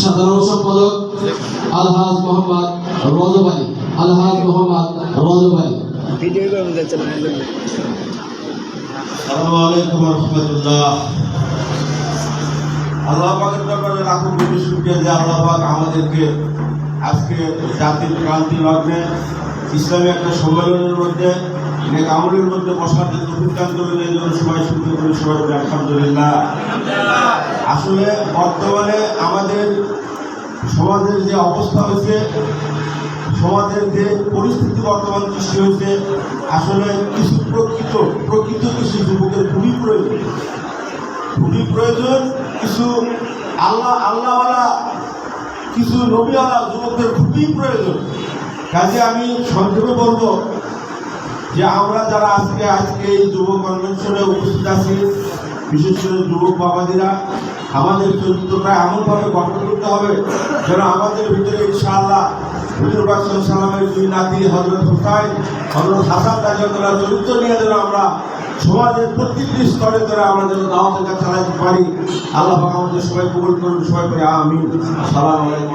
সাধারণ সম্পাদক আলহাজ মোহাম্মদ আলহাজ মোহাম্মদ আমাদেরকে আজকে জাতির ক্রান্তি লগ্নে ইসলামী একটা সম্মেলনের মধ্যে অনেক আমলের মধ্যে সবাই শুক্রিয়া করি, সবাই আলহামদুলিল্লাহ। আসলে বর্তমানে আমাদের সমাজের যে অবস্থা হয়েছে, সমাজের যে পরিস্থিতি বর্তমান সৃষ্টি হয়েছে, আসলে কিছু প্রকৃত প্রকৃত কিছু যুবকের খুবই প্রয়োজন। খুবই প্রয়োজন কিছু আল্লাহ, আল্লাহওয়ালা, কিছু নবীওয়ালা যুবকদের খুবই প্রয়োজন। কাজে আমি সংক্ষেপে বলব যে আমরা যারা আজকে আজকে এই যুব কনভেনশনে উপস্থিত আছি বিশেষ করে যুবক বাবাদিরা আমাদের চরিত্রটা এমনভাবে গঠন করতে হবে যেন আমাদের ভিতরে ইনশাআল্লাহ হুজুর বাদশাহ সালামের দুই নাতি হজরত হুসাইন হজরত হাসান রাজিয়াল্লাহ চরিত্র নিয়ে যেন আমরা সমাজের প্রত্যেকটি স্তরে ধরে আমরা যেন দাওয়াতের কাছে চালাতে পারি। আল্লাহ আমাদের সবাই কবুল করুন, সবাই করে আমি সালাম আলাইকুম